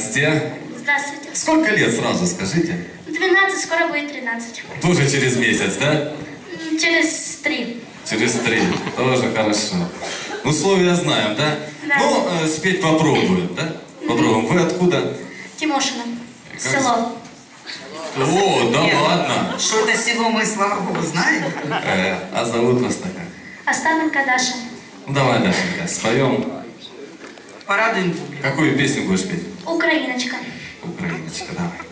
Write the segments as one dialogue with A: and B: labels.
A: Здрасте.
B: Здравствуйте.
A: Сколько лет сразу, скажите?
B: 12, скоро будет 13.
A: Тоже через месяц, да?
B: Через три.
A: Через три. Тоже хорошо. Ну, условия знаем, да?
B: Да.
A: Ну, э, спеть попробуем, да? Попробуем. Вы откуда?
B: Тимошина.
A: Как?
B: Село.
A: О, да
C: Нет.
A: ладно.
C: Что-то село мы, слава богу, знаем.
A: Э, а зовут вас так?
B: Останенко Даша.
A: Ну, давай, Дашенька, споем.
C: Порадуем публику.
A: Какую песню будешь петь?
B: Украиночка.
A: Украиночка, давай.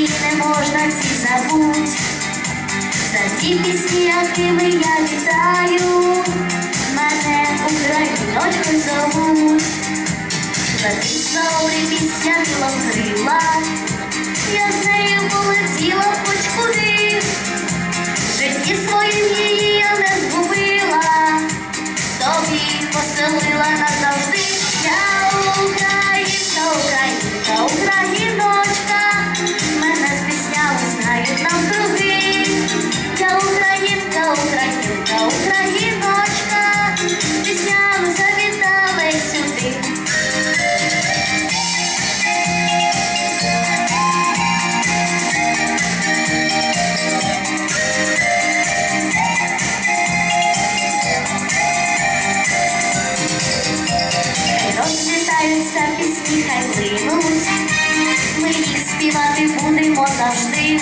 B: Не можна ці забуть. За ті пісні, якими я вітаю, мене Україночкою зовуть. За ті слави пісня крилом співати будемо завжди,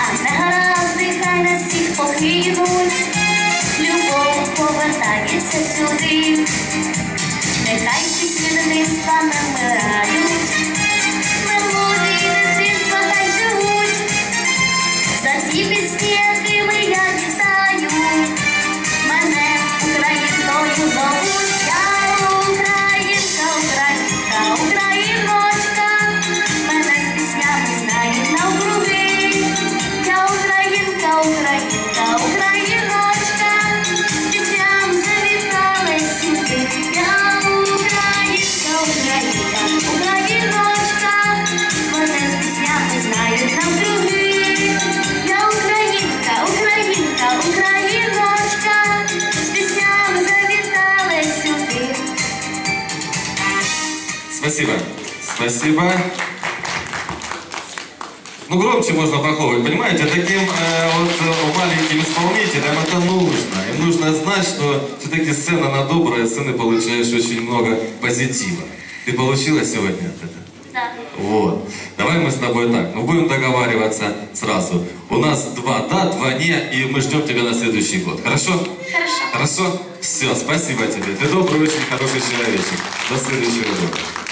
B: а негаразди хай нас всіх покинуть, любов повертається сюди, нехай пісні дитинства не вмирають, мелодії дитинства хай живуть, за ті
A: Спасибо. Спасибо. Ну, громче можно похлопать, понимаете? Таким э, вот э, маленьким исполнителям это нужно. Им нужно знать, что все-таки сцена на добрая, сцены получаешь очень много позитива. Ты получила сегодня от этого?
B: Да.
A: Вот. Давай мы с тобой так, ну будем договариваться сразу. У нас два да, два не, и мы ждем тебя на следующий год. Хорошо?
B: Хорошо.
A: Хорошо? Все, спасибо тебе. Ты добрый, очень хороший человечек. До следующего года.